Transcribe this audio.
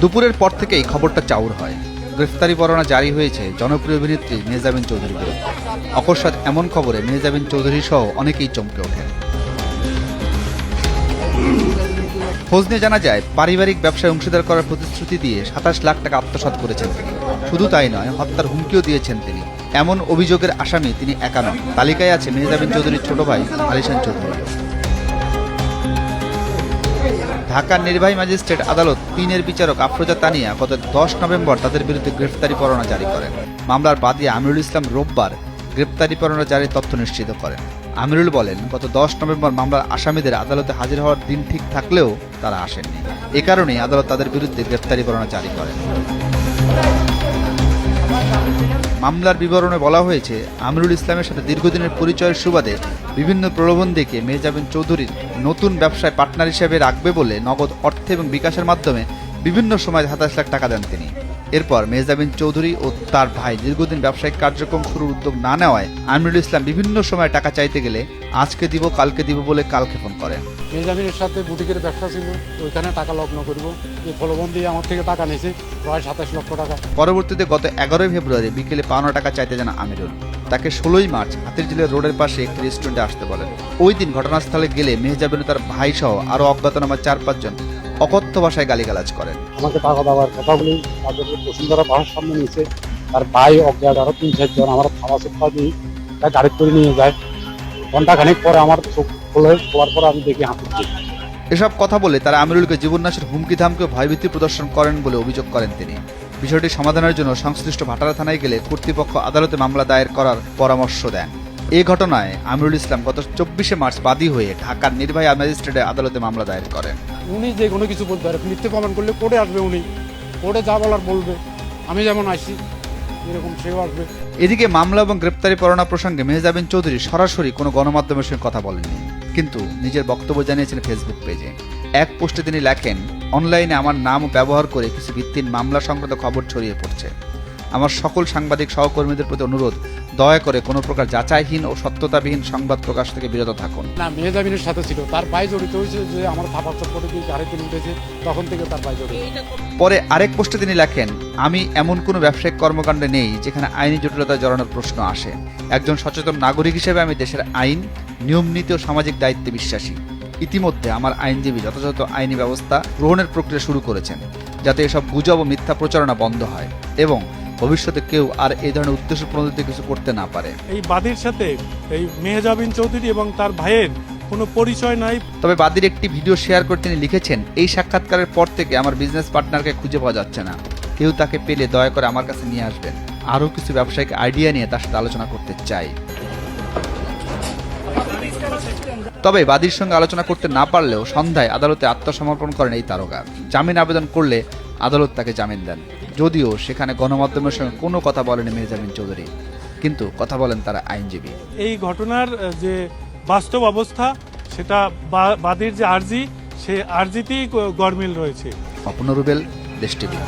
দুপুরের পর থেকেই খবরটা চাউর হয়। গ্রেফতারি পরোয়ানা জারি হয়েছে জনপ্রিয় অভিনেত্রী মেহজাবিন চৌধুরীর বিরুদ্ধে। অকস্মাৎ এমন খবরে মেহজাবিন চৌধুরী সহ অনেকেই চমকে ওঠেন। খোঁজ নিয়ে জানা যায়, পারিবারিক ব্যবসায় অংশীদার করার প্রতিশ্রুতি দিয়ে সাতাশ লাখ টাকা আত্মসাৎ করেছেন তিনি। শুধু তাই নয়, হত্যার হুমকিও দিয়েছেন তিনি। এমন অভিযোগের আসামি তিনি একা নন। তালিকায় আছে মেহজাবিন চৌধুরীর ছোট ভাই আলিশান চৌধুরী। ঢাকার নির্বাহী ম্যাজিস্ট্রেট আদালত তিনের বিচারক আফরোজা তানিয়া গত দশ নভেম্বর তাদের বিরুদ্ধে গ্রেফতারি পরোয়ানা জারি করেন। মামলার বাদী আমিরুল ইসলাম রোববার গ্রেপ্তারি পরোয়ানা জারির তথ্য নিশ্চিত করেন। আমিরুল বলেন, গত দশ নভেম্বর মামলার আসামিদের আদালতে হাজির হওয়ার দিন ঠিক থাকলেও তারা আসেননি। এ কারণেই আদালত তাদের বিরুদ্ধে গ্রেপ্তারি পরোয়ানা জারি করেন। মামলার বিবরণে বলা হয়েছে, আমিরুল ইসলামের সাথে দীর্ঘদিনের পরিচয়ের সুবাদে বিভিন্ন প্রলোভন দেখে মেহজাবিন চৌধুরীর নতুন ব্যবসায় পার্টনার হিসেবে রাখবে বলে নগদ অর্থ এবং বিকাশের মাধ্যমে বিভিন্ন সময় সাতাশ লাখ টাকা দেন তিনি। এরপর মেহজাবিন চৌধুরী ও তার ভাই দীর্ঘদিন ব্যবসায়িক কার্যক্রম শুরুর উদ্যোগ না নেওয়ায় আমিরুল ইসলাম বিভিন্ন সময় টাকা চাইতে গেলে আজকে দিব কালকে দিব বলে কালকে ফোন করেন মেজামিনের সাথে বুটিকের ব্যবসা ছিল ওইখানে টাকা লগ্ন করব। এই ফলবন দিয়ে আমার থেকে টাকা নিয়েছে প্রায় সাতাশ লক্ষ টাকা। পরবর্তীতে গত এগারোই ফেব্রুয়ারি বিকেলে পাওনা টাকা চাইতে যান আমিরুল তাকে ষোলোই মার্চ হাতির হাতিরঝিলের রোডের পাশে একটি রেস্টুরেন্টে আসতে বলেন। ওই দিন ঘটনাস্থলে গেলে মেহজাবিন তার ভাই সহ আরও অজ্ঞাতনামা চার পাঁচজন অকথ্য ভাষায় গালিগালাজ করেন। আমাকে টাকা দেওয়ার কথা বলি তাদেরকে বসুন্ধরা বাসার সামনে নিয়েছে তার ভাই অজ্ঞাত আরও তিন চারজন আমার খাওয়া সুপা দিয়ে তার গাড়ি করে নিয়ে যায়। ঘণ্টা খানিক পরে আমার চোখ খোলে খোলার পরে আমি দেখি হাঁটুচ্ছি এসব কথা বলে তারা আমিরুলকে জীবননাশের হুমকি ধামকে ভয়ভীতি প্রদর্শন করেন বলে অভিযোগ করেন তিনি। বিষয়টি সমাধানের জন্য সংশ্লিষ্ট ভাটারা থানায় গেলে কর্তৃপক্ষ আদালতে মামলা দায়ের করার পরামর্শ দেন। এই ঘটনায় আমিরুল ইসলাম গত চব্বিশে মার্চ বাদী হয়ে ঢাকার নির্বাহী ম্যাজিস্ট্রেটের আদালতে মামলা দায়ের করেন। উনি যে কোনো কিছু বলতে পারে মিথ্যে প্রমাণ করলে কোর্টে আসবে উনি। কোর্টে যা বলার বলবে। আমি যেমন আসি এরকম সেও আসবে। এদিকে মামলা এবং গ্রেপ্তারি পরোয়ানা প্রসঙ্গে মেহজাবিন চৌধুরী সরাসরি কোনো গণমাধ্যমের সঙ্গে কথা বলেননি কিন্তু নিজের বক্তব্য জানিয়েছেন ফেসবুক পেজে। এক পোস্টে তিনি লেখেন অনলাইনে আমার নাম ব্যবহার করে কিছু ভিত্তির মামলা সংক্রান্ত খবর ছড়িয়ে পড়ছে। আমার সকল সাংবাদিক সহকর্মীদের প্রতি অনুরোধ দয়া করে কোনো প্রকার যাচাইহীন ও সত্যতাবিহীন সংবাদ প্রকাশ থেকে বিরত থাকুন। না মেহজামিনের সাথে ছিল। তার ভাই জড়িত হয়েছে যে আমার থাপার চপ্পরে দিয়ে গাড়িতে উঠেছে তখন থেকে তার ভাই জড়িত। পরে আরেক পোস্টে তিনি লেখেন আমি এমন কোনো ব্যবসায়িক কর্মকাণ্ডে নেই যেখানে আইনি জটিলতায় জড়ানোর প্রশ্ন আসে। একজন সচেতন নাগরিক হিসেবে আমি দেশের আইন নিয়ম নীতি ও সামাজিক দায়িত্বে বিশ্বাসী। ইতিমধ্যে আমার আইনজীবী যথাযথ আইনি ব্যবস্থা গ্রহণের প্রক্রিয়া শুরু করেছেন যাতে এসব গুজব ও মিথ্যা প্রচারণা বন্ধ হয় এবং ভবিষ্যতে কেউ আর এই ধরনের উদ্দেশ্য প্রণোদিত কিছু করতে না পারে। এই বাদীর সাথে এই মেহজাবিন চৌধুরী এবং তার ভাইয়ের কোনো পরিচয় নাই। তবে বাদীর একটি ভিডিও শেয়ার করে তিনি লিখেছেন এই সাক্ষাৎকারের পর থেকে আমার বিজনেস পার্টনারকে খুঁজে পাওয়া যাচ্ছে না। কেউ তাকে পেলে দয়া করে আমার কাছে নিয়ে আসবেন। আরও কিছু ব্যবসায়িক আইডিয়া নিয়ে তার সাথে আলোচনা করতে চাই। তবে বাদীর সঙ্গে আলোচনা করতে না পারলেও সন্ধ্যায় আদালতে আত্মসমর্পণ করেন এই তারকা। জামিন আবেদন করলে আদালত তাকে জামিন দেন। যদিও সেখানে গণমাধ্যমের সঙ্গে কোনো কথা বলেনি মির্জামিন চৌধুরী কিন্তু কথা বলেন তারা আইনজীবী। এই ঘটনার যে বাস্তব অবস্থা সেটা বাদীর যে আর্জি সে আর্জিতেই গরমিল রয়েছে। অপনরুবেল দেশ টিভি।